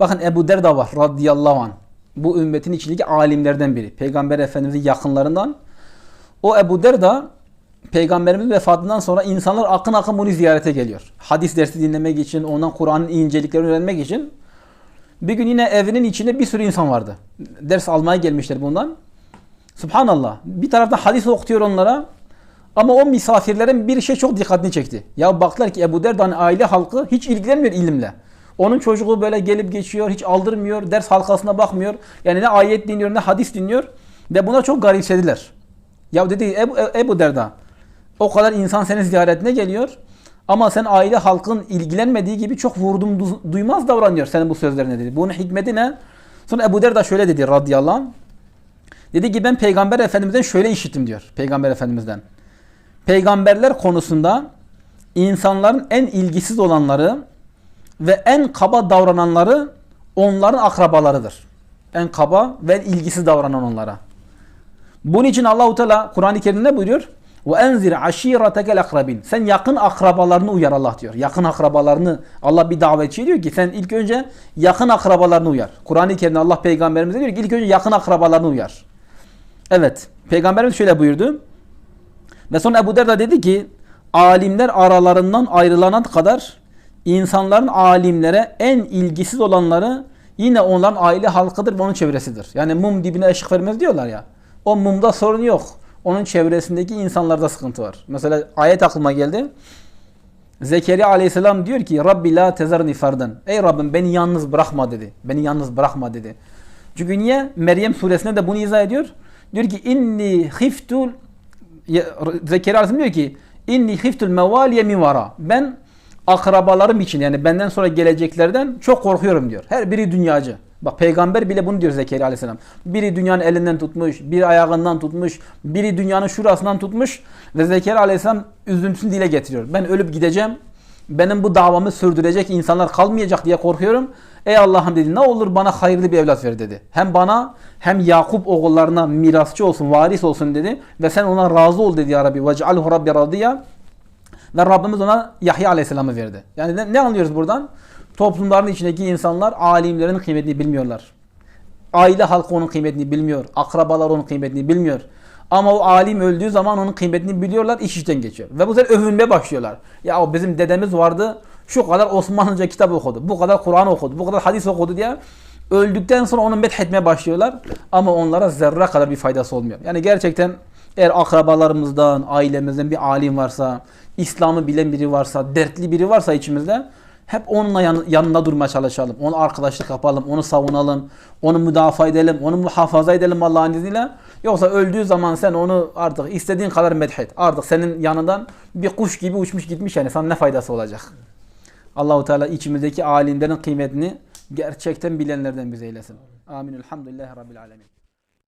Bakın Ebu Derda var radıyallahu anh. Bu ümmetin içindeki alimlerden biri. Peygamber Efendimizin yakınlarından. O Ebu Derda Peygamberimiz vefatından sonra insanlar akın akın bunu ziyarete geliyor. Hadis dersi dinlemek için, ondan Kur'an'ın inceliklerini öğrenmek için. Bir gün yine evinin içinde bir sürü insan vardı. Ders almaya gelmişler bundan. Subhanallah. Bir taraftan hadis okutuyor onlara. Ama o misafirlerin bir şey çok dikkatini çekti. Ya baktılar ki Ebu Derda'nın aile halkı hiç ilgilenmiyor ilimle. Onun çocuğu böyle gelip geçiyor, hiç aldırmıyor, ders halkasına bakmıyor. Yani ne ayet dinliyor ne hadis dinliyor. Ve buna çok garipsediler. Ya dedi Ebu, Ebu Derda o kadar insan senin ziyaretine geliyor. Ama sen aile halkın ilgilenmediği gibi çok vurdum du- duymaz davranıyor senin bu sözlerine dedi. Bunun hikmeti ne? Sonra Ebu Derda şöyle dedi radıyallahu anh. Dedi ki ben Peygamber Efendimiz'den şöyle işittim diyor. Peygamber Efendimiz'den. Peygamberler konusunda insanların en ilgisiz olanları ve en kaba davrananları onların akrabalarıdır. En kaba ve ilgisiz davranan onlara. Bunun için Allahu Teala Kur'an-ı Kerim'de buyuruyor? Ve enzir aşiretekel akrabin. Sen yakın akrabalarını uyar Allah diyor. Yakın akrabalarını Allah bir davetçi diyor ki sen ilk önce yakın akrabalarını uyar. Kur'an-ı Kerim'de Allah peygamberimize diyor ki ilk önce yakın akrabalarını uyar. Evet. Peygamberimiz şöyle buyurdu. Ve sonra Ebu Derda dedi ki alimler aralarından ayrılana kadar insanların alimlere en ilgisiz olanları yine onların aile halkıdır ve onun çevresidir. Yani mum dibine ışık vermez diyorlar ya. O mumda sorun yok. Onun çevresindeki insanlarda sıkıntı var. Mesela ayet aklıma geldi. Zekeriya aleyhisselam diyor ki Rabbi la tezerni ferden. Ey Rabbim beni yalnız bırakma dedi. Beni yalnız bırakma dedi. Çünkü niye? Meryem suresinde de bunu izah ediyor. Diyor ki inni khiftul Ya- Zekeriya aleyhisselam diyor ki inni khiftul mevaliye min vara. Ben akrabalarım için yani benden sonra geleceklerden çok korkuyorum diyor. Her biri dünyacı. Bak peygamber bile bunu diyor Zekeriya aleyhisselam. Biri dünyanın elinden tutmuş, biri ayağından tutmuş, biri dünyanın şurasından tutmuş ve Zekeriya aleyhisselam üzüntüsünü dile getiriyor. Ben ölüp gideceğim, benim bu davamı sürdürecek insanlar kalmayacak diye korkuyorum. Ey Allah'ım dedi ne olur bana hayırlı bir evlat ver dedi. Hem bana hem Yakup oğullarına mirasçı olsun, varis olsun dedi. Ve sen ona razı ol dedi ya Rabbi. Vec'alhu Rabbi radiya. Ve Rabbimiz ona Yahya Aleyhisselam'ı verdi. Yani ne, anlıyoruz buradan? Toplumların içindeki insanlar alimlerin kıymetini bilmiyorlar. Aile halkı onun kıymetini bilmiyor. Akrabalar onun kıymetini bilmiyor. Ama o alim öldüğü zaman onun kıymetini biliyorlar, iş işten geçiyor. Ve bu sefer övünmeye başlıyorlar. Ya o bizim dedemiz vardı, şu kadar Osmanlıca kitap okudu, bu kadar Kur'an okudu, bu kadar hadis okudu diye öldükten sonra onu methetmeye başlıyorlar. Ama onlara zerre kadar bir faydası olmuyor. Yani gerçekten eğer akrabalarımızdan, ailemizden bir alim varsa, İslam'ı bilen biri varsa, dertli biri varsa içimizde hep onunla yan- yanında durmaya çalışalım. Onu arkadaşlık yapalım, onu savunalım, onu müdafaa edelim, onu muhafaza edelim Allah'ın izniyle. Yoksa öldüğü zaman sen onu artık istediğin kadar medhet. Artık senin yanından bir kuş gibi uçmuş gitmiş yani sana ne faydası olacak? Allahu Teala içimizdeki alimlerin kıymetini gerçekten bilenlerden bize eylesin. Amin. Elhamdülillahi Rabbil Alemin.